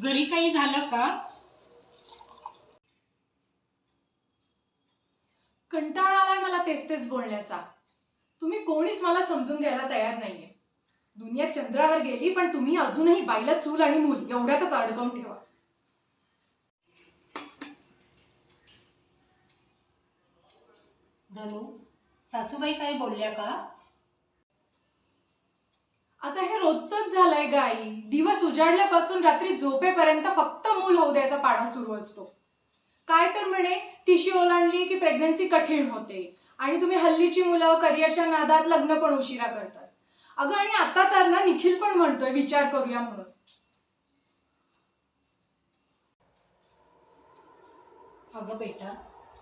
घरी काही झालं का? कंटाळा आलाय मला तेच तेच बोलण्याचा. तुम्ही कोणीच मला समजून घ्यायला तयार नाहीये. दुनिया चंद्रावर गेली पण तुम्ही अजूनही बाईला चूल आणि मूल एवढ्यातच अडकवून ठेवा. धनु सासूबाई काही बोलल्या का? आता हे रोजच झालंय गाई. दिवस उजाडल्यापासून रात्री झोपेपर्यंत फक्त मूल होऊ द्यायचा पाडा सुरू असतो. काय तर म्हणे तिशी ओलांडली की प्रेग्नन्सी कठीण होते. आणि तुम्ही हल्लीची मुलं करिअरच्या नादात लग्न पण उशिरा करतात. अगं आणि आता तर ना निखिल पण म्हणतोय विचार करूया म्हणून. अगं बेटा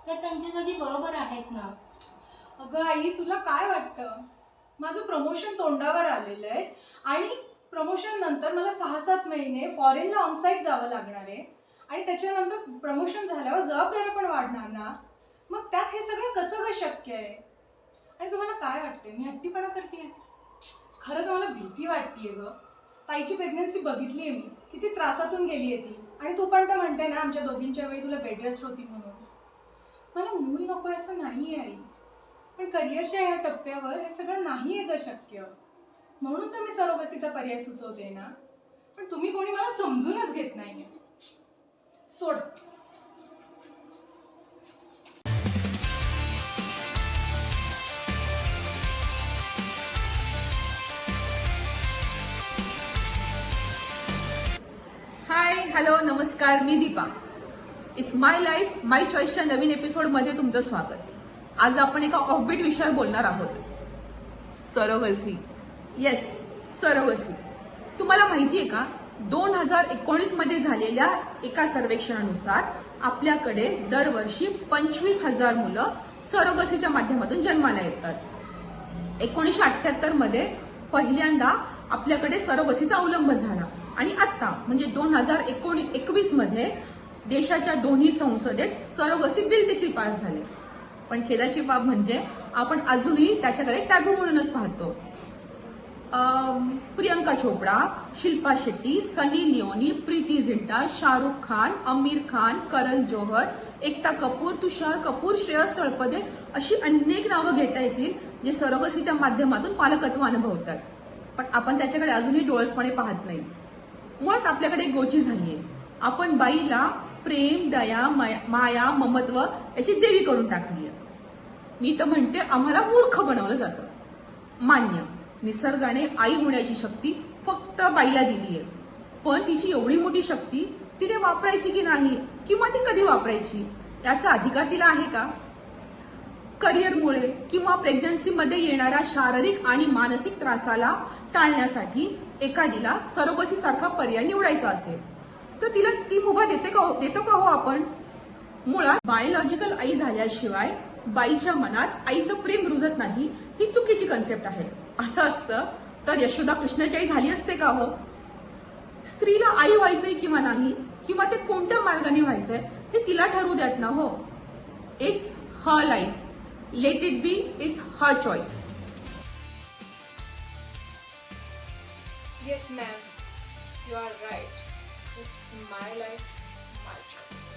तर त्यांच्या जागी बरोबर आहेत ना? अगं आई तुला काय वाटतं? माझं प्रमोशन तोंडावर आलेलं आहे. आणि प्रमोशन नंतर मला सहा सात महिने फॉरेनला ऑनसाईट जावं लागणार आहे. आणि त्याच्यानंतर प्रमोशन झाल्यावर जबाबदाऱ्या पण वाढणार ना. मग त्यात हे सगळं कसं काय शक्य आहे? आणि तुम्हाला काय वाटते मी हट्टीपणा करते खरं तर मला भीती वाटते ग. ताईची प्रेग्नन्सी बघितली आहे मी. किती त्रासातून गेली आहे ती. आणि तू पण तर म्हणते ना आमच्या दोघींच्या वेळी तुला बेडरेस्ट होती म्हणून. मला मूल नको असं नाही आहे आई. पण करिअरच्या ह्या टप्प्यावर हे सगळं नाही आहे ग शक्य. म्हणून तर मी सरोगसीचा पर्याय सुचवते ना. पण तुम्ही कोणी मला समजूनच घेत नाहीये. सोड. हाय हॅलो नमस्कार मी Deepa. It's my life my चॉईसच्या नवीन एपिसोडमध्ये तुमचं स्वागत. आज आपण एका ऑफबीट विषयावर बोलणार आहोत. सरोगसी. Yes surrogacy. तुम्हाला माहिती आहे का? दोन हजार एकोणीसमध्ये झालेल्या एका सर्वेक्षणानुसार आपल्याकडे दरवर्षी पंचवीस हजार मुलं सरोगसीच्या माध्यमातून जन्माला येतात. एकोणीसशे अठ्ठ्याहत्तरमध्ये पहिल्यांदा आपल्याकडे सरोगसीचा अवलंब झाला. आणि आता म्हणजे दोन हजार एकोणी एकवीसमध्ये देशाच्या दोन्ही संसदेत सरोगसी बिल देखील पास झाले. पण खेदाची बाब म्हणजे आपण अजूनही त्याच्याकडे टॅबू म्हणूनच पाहतो. प्रियंका चोपडा शिल्पा शेट्टी सनी लिओनी प्रीती झिंटा शाहरुख खान आमिर खान करण जोहर एकता कपूर तुषार कपूर श्रेयस तळपदे अशी अनेक नावं घेता येतील जे सरोगसीच्या माध्यमातून पालकत्व अनुभवतात. पण आपण त्याच्याकडे अजूनही डोळसपणे पाहत नाही. मुळात आपल्याकडे गोची झालीये. आपण बाईला प्रेम दया माया- माया ममत्व याची देवी करून टाकली आहे. मी तर म्हणते आम्हाला मूर्ख बनवलं जातं. मान्य निसर्गाने आई होण्याची शक्ती फक्त बाईला दिली आहे. पण तिची एवढी मोठी शक्ती तिने वापरायची की नाही किंवा ती कधी वापरायची याचा अधिकार तिला आहे का? करिअरमुळे किंवा प्रेग्नन्सीमध्ये येणाऱ्या शारीरिक आणि मानसिक त्रासाला टाळण्यासाठी एखादीला सरोगसीसारखा पर्याय निवडायचा असेल. तर तिला ती मुभा देते का हो- देतो का हो आपण? मुळात बायोलॉजिकल आई झाल्याशिवाय बाईच्या मनात आईचं प्रेम रुजत नाही ही चुकीची कन्सेप्ट आहे. असं असतं तर यशोदा कृष्णाची आई झाली असते का हो? स्त्रीला आई व्हायचंय किंवा नाही किंवा ते कोणत्या मार्गाने व्हायचंय हे तिला ठरवू द्यात ना हो. It's her life let it be it's her choice yes ma'am you are right my life my choice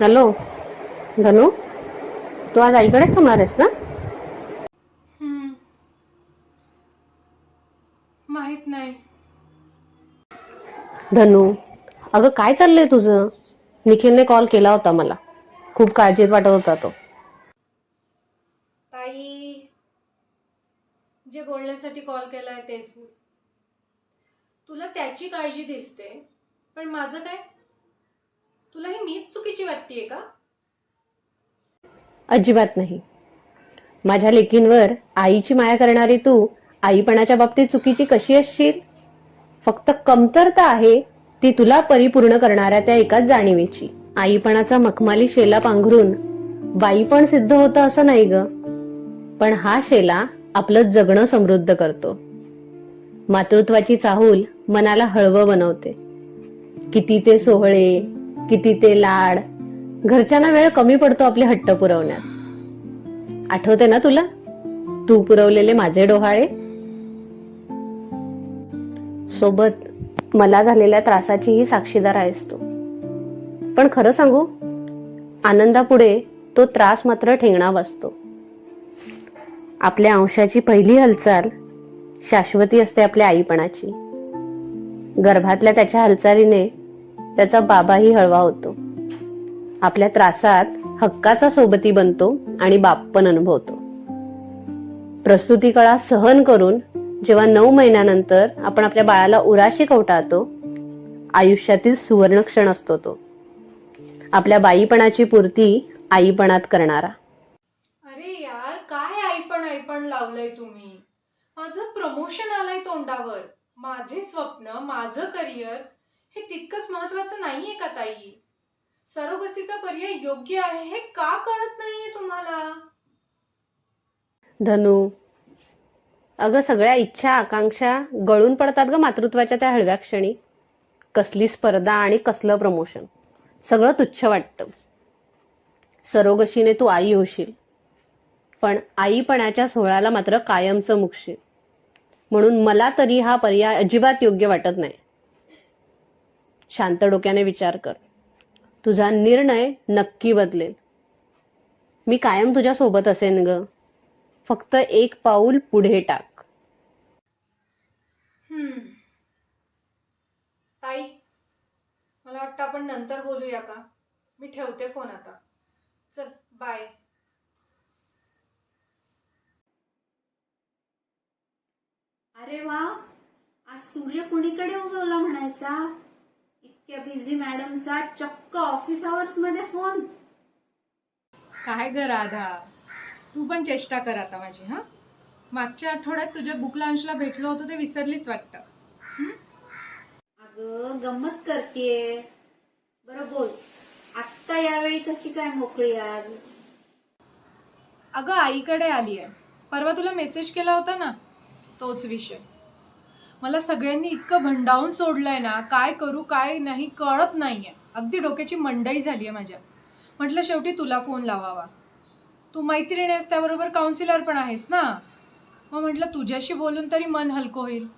hello Dhanu तू आज आईकडेच थांबणार आहेस ना माहीत नाही. धनु अगं काय चाललंय तुझं? निखिलने कॉल केला होता मला. खूप काळजीत वाटत होता तो ताई जे बोलण्यासाठी कॉल केलाय तेच बोल. तुला त्याची काळजी दिसते पण माझं काय? तुला ही मीच चुकीची वाटतेय का? अजिबात नाही. माझ्या लेकींवर आईची माया करणारी तू आईपणाच्या बाबतीत चुकीची कशी असशील? फक्त कमतरता आहे ती तुला परिपूर्ण करणाऱ्या त्या एकाच जाणीवेची. आईपणाचा मखमाली शेला पांघरून बाईपण सिद्ध होतं असं नाही ग. पण हा शेला आपलं जगणं समृद्ध करतो. मातृत्वाची चाहूल मनाला हळवं बनवते. किती ते सोहळे किती ते लाड घरच्यांना वेळ कमी पडतो आपले हट्ट पुरवण्यात. आठवते ना तुला? तू पुरवलेले माझे डोहाळे? सोबत मला झालेल्या त्रासाचीही साक्षीदार आहेस तू. पण खरं सांगू आनंदापुढे तो त्रास मात्र ठेंगणा बसतो आपल्या अंशाची पहिली हालचाल शाश्वती असते आपल्या आईपणाची. गर्भातल्या त्याच्या हालचालीने त्याचा बाबाही हळवा होतो. आपल्या त्रासात हक्काचा सोबती बनतो आणि बाप पण अनुभवतो. प्रस्तुती कळा सहन करून जेव्हा नऊ महिन्यानंतर आपण आपल्या बाळाला उराशी कवटाळतो आयुष्यातील सुवर्ण क्षण असतो तो. आपल्या बाईपणाची पूर्ती आईपणात करणारा. काय पण लावलंय तुम्ही. माझं प्रमोशन आलंय तोंडावर. माझे स्वप्न माझं करिअर हे तितकंच महत्वाचं नाहीये का ताई? सरोगसीचा पर्याय योग्य आहे हे का कळत नाहीये तुम्हाला? धनु अगं सगळ्या इच्छा आकांक्षा गळून पडतात ग मातृत्वाच्या त्या हळव्या क्षणी. कसली स्पर्धा आणि कसलं प्रमोशन सगळं तुच्छ वाटतं. सरोगशीने तू आई होशील. पण आईपणाच्या सोहळ्याला मात्र कायमचं मुकशील म्हणून मला तरी हा पर्याय अजिबात योग्य वाटत नाही. शांत डोक्याने विचार कर. तुझा निर्णय नक्की बदलेल. मी कायम तुझ्या सोबत असेन ग. फक्त एक पाऊल पुढे टाक. हम्म. ताई मला वाटतं आपण नंतर बोलूया का? मी ठेवते फोन आता. चल बाय अरे वा आज सूर्य कुणीकडे उगवला म्हणायचा? इतक्या बिझी मॅडमचा चक्क ऑफिस आवर्समध्ये फोन काय ग राधा? तू पण चेष्टा कर आता माझी हा? मागच्या आठवड्यात तुझ्या बुक लॉन्चला भेटलो होतो ते विसरलीच वाटतं. अगं गंमत करतीये. बरं बोल आत्ता यावेळी कशी काय मोकळी आज? अगं आईकडे आली आहे परवा तुला मेसेज केला होता ना? तोच विषय. मला सगळ्यांनी इतकं भंडावून सोडलंय ना काय करू काय नाही कळत नाहीये. अगदी डोक्याची मंडई झाली आहे माझ्या. म्हटलं शेवटी तुला फोन लावावा. तू मैत्रीण आहेस त्याबरोबर काउन्सिलर पण आहेस ना? मग म्हटलं तुझ्याशी बोलून तरी मन हलकं होईल.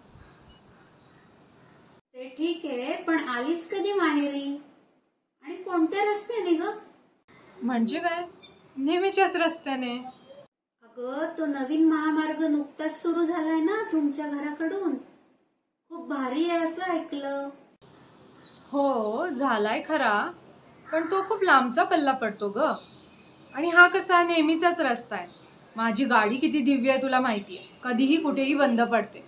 ते ठीक आहे पण आलीस कधी माहेरी? आणि कोणत्या रस्त्याने ग? म्हणजे काय? नेहमीच्याच रस्त्याने. अगं तो नवीन महामार्ग नुकताच सुरू झालाय ना तुमच्या घराकडून. खूप भारी आहे असं ऐकलं. हो झालाय खरा. पण तो खूप लांबचा पल्ला पडतो ग. आणि हा कसा नेहमीचाच रस्ता आहे. माझी गाडी किती दिव्य आहे तुला माहिती आहे कधीही कुठेही बंद पडते.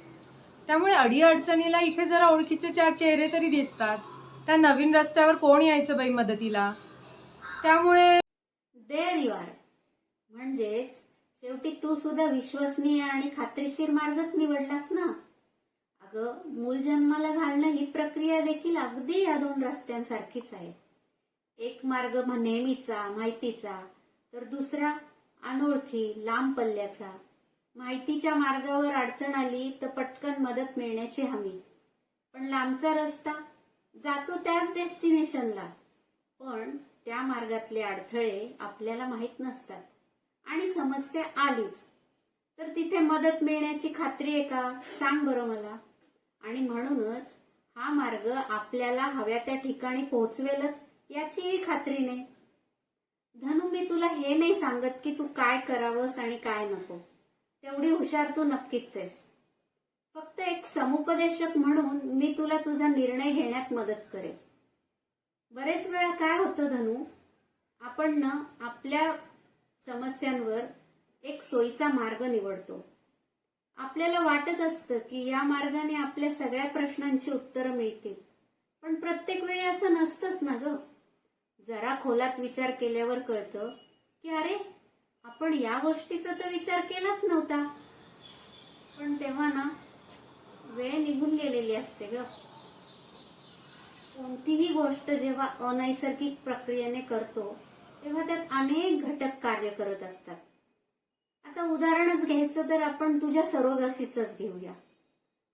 त्यामुळे अडीअडचणीला इथे जरा ओळखीचे चार चेहरे तरी दिसतात. त्या नवीन रस्त्यावर कोण यायचं बाई मदतीला? त्यामुळे देर यू आर म्हणजेच शेवटी तू सुद्धा विश्वसनीय आणि खात्रीशीर मार्गच निवडलास ना? अगं मूल जन्माला घालणं ही प्रक्रिया देखील अगदी या दोन रस्त्यांसारखीच आहे. एक मार्ग नेहमीचा माहितीचा तर दुसरा अनोळखी लांब पल्ल्याचा. माहितीच्या मार्गावर अडचण आली तर पटकन मदत मिळण्याची हमी. पण लांबचा रस्ता जातो त्याच डेस्टिनेशनला. पण त्या मार्गातले अडथळे आपल्याला माहीत नसतात. आणि समस्या आलीच. तर तिथे मदत मिळण्याची खात्री आहे का? सांग बरं मला. आणि म्हणूनच हा मार्ग आपल्याला हव्या त्या ठिकाणी पोहोचवेलच याचीही खात्री नाही. धनु मी तुला हे नाही सांगत की तू काय करावंस आणि काय नको. तेवढी हुशार तू नक्कीच आहेस. फक्त एक समुपदेशक म्हणून मी तुला तुझा निर्णय घेण्यात मदत करेन. बरेच वेळा काय होतं धनु? आपण ना आपल्या समस्यांवर एक सोयीचा मार्ग निवडतो. आपल्याला वाटत असतं की या मार्गाने आपल्या सगळ्या प्रश्नांची उत्तरं मिळतील. पण प्रत्येक वेळी असं नसतंच ना ग. जरा खोलात विचार केल्यावर कळतं की अरे आपण या गोष्टीचा तर विचार केलाच नव्हता. पण तेव्हा ना वेळ निघून गेलेली असते ग. कोणतीही गोष्ट जेव्हा अनैसर्गिक प्रक्रियेने करतो तेव्हा त्यात अनेक घटक कार्य करत असतात. आता उदाहरणच घ्यायचं तर आपण तुझ्या सरोगसीच घेऊया.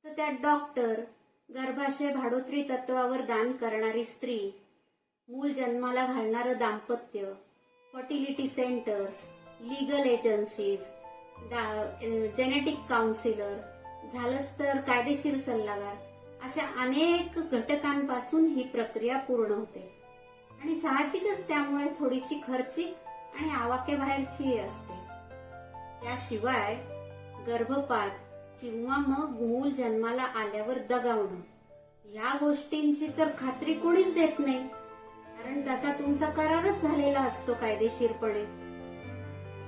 तर त्यात डॉक्टर गर्भाशय भाडोत्री तत्वावर दान करणारी स्त्री मूल जन्माला घालणारं दाम्पत्य fertility centres legal agencies genetic counsellor झालंच तर कायदेशीर सल्लागार अशा अनेक घटकांपासून ही प्रक्रिया पूर्ण होते. आणि साहजिकच त्यामुळे थोडीशी खर्चिक आणि आवाक्याबाहेरची असते. त्याशिवाय गर्भपात किंवा मग मूल जन्माला आल्यावर दगावणं या गोष्टींची तर खात्री कोणीच देत नाही. कारण तसा तुमचा करारच झालेला असतो कायदेशीरपणे.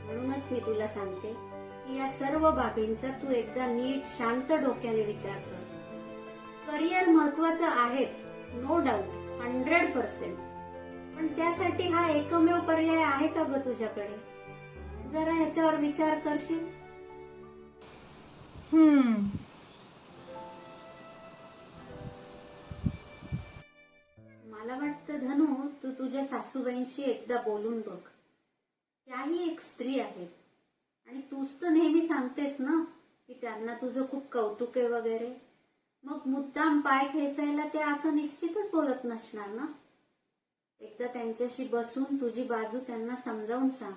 म्हणूनच मी तुला सांगते की या सर्व बाबींचा तू एकदा नीट शांत डोक्याने विचार कर. करिअर महत्वाचं आहेच नो डाऊट हंड्रेड पर्सेंट पण त्यासाठी हा एकमेव पर्याय आहे का ग तुझ्याकडे? जरा ह्याच्यावर विचार करशील? हम्म. मला वाटतं धनु तू तुझ्या सासूबाईंशी एकदा बोलून बघ. त्याही एक स्त्री आहेत आणि तूच तर नेहमी सांगतेस ना की त्यांना तुझं खूप कौतुक आहे वगैरे. मग मुद्दाम पाय खेचायला ते असं निश्चितच बोलत नसणार ना? एकदा त्यांच्याशी बसून तुझी बाजू त्यांना समजावून सांग.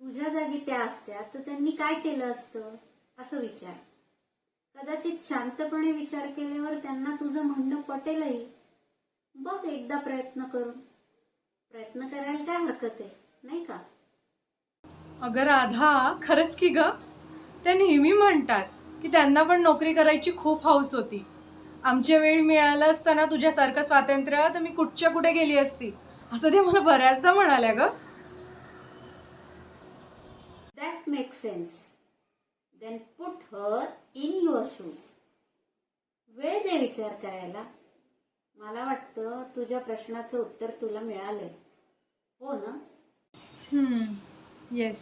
तुझ्या जागी त्या असत्या तर त्यांनी काय केलं असतं? असं विचार. कदाचित शांतपणे विचार केल्यावर त्यांना तुझं म्हणणं पटेलही. बघ एकदा प्रयत्न करून. प्रयत्न करायला काय हरकत आहे नाही का? अगं राधा खरंच की ग? त्या नेहमी म्हणतात की त्यांना पण नोकरी करायची खूप हौस होती. आमच्या वेळी मिळालं असताना तुझ्यासारखं स्वातंत्र्य तर मी कुठच्या कुठे गेली असती? असं ते मला बऱ्याचदा म्हणाल्या ग. That make sense then put her in your shoes वेळ दे विचार करायला. मला वाटतं तुझ्या प्रश्नाचं उत्तर तुला मिळालंय. हो ना? येस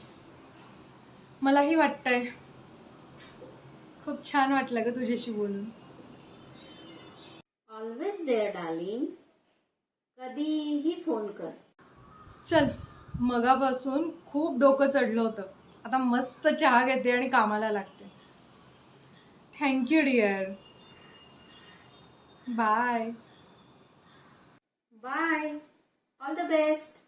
मलाही वाटतंय. खूप छान वाटलं ग तुझ्याशी बोलून. ऑलवेज देअर डार्लिंग कधीही फोन कर. चल मगापासून खूप डोकं चढलं होतं. आता मस्त चहा घेते आणि कामाला लागते. Thank you dear bye bye all the best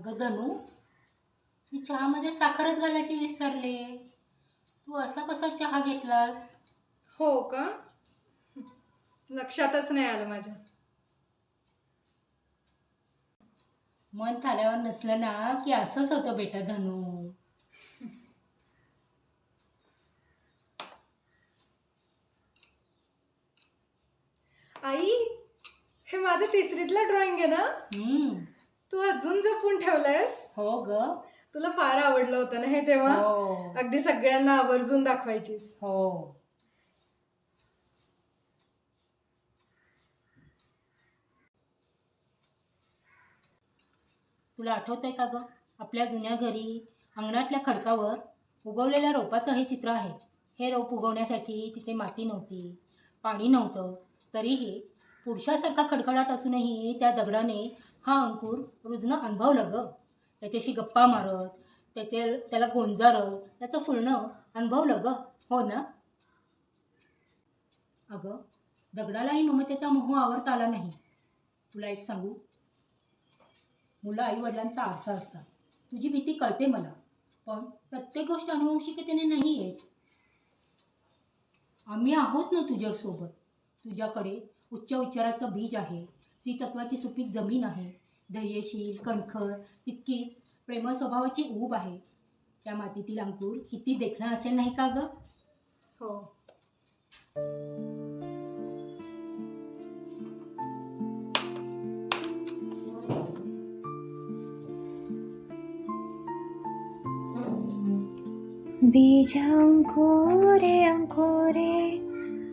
अगं धनु मी चहामध्ये साखरच घालायची विसरले. तू असा कसा चहा घेतलास? हो का? लक्षातच नाही आलं माझ्या. मन थाल्यावर नसलं ना की असंच होतं बेटा धनु आई हे माझं तिसरीतलं ड्रॉइंग आहे ना? हम्म, तू अजून जपून ठेवलंयस? हो ग. तुला फार आवडलं होतं ना हे तेव्हा? हो. अगदी सगळ्यांना आवर्जून दाखवायचीस. हो. तुला आठवतंय का ग? आपल्या जुन्या घरी अंगणातल्या खडकावर उगवलेल्या रोपाचं हे चित्र आहे. हे रोप उगवण्यासाठी तिथे माती नव्हती पाणी नव्हतं तरीही पुरुषासारखा खडखडाट असूनही त्या दगडाने हा अंकुर रुजणं अनुभवलं ग. त्याच्याशी गप्पा मारत त्याचे त्याला गोंजारत त्याचं फुलणं अनुभवलं ग. हो ना? अगं दगडालाही ममतेचा मोह आवरता आला नाही. तुला एक सांगू? मुलं आईवडिलांचा आरसा असतात. तुझी भीती कळते मला. पण प्रत्येक गोष्ट अनुवंशिकतेने नाही येत आम्ही आहोत ना तुझ्यासोबत. तुझ्याकडे उच्च विचाराचं बीज आहे. स्त्रीतत्वाची सुपीक जमीन आहे. धैर्यशील कणखर तितकीच प्रेमळ स्वभावाची ऊब आहे. त्या मातीतील अंकुर किती देखणं असेल नाही का गं? हो. बीज अंकुरे अंकुरे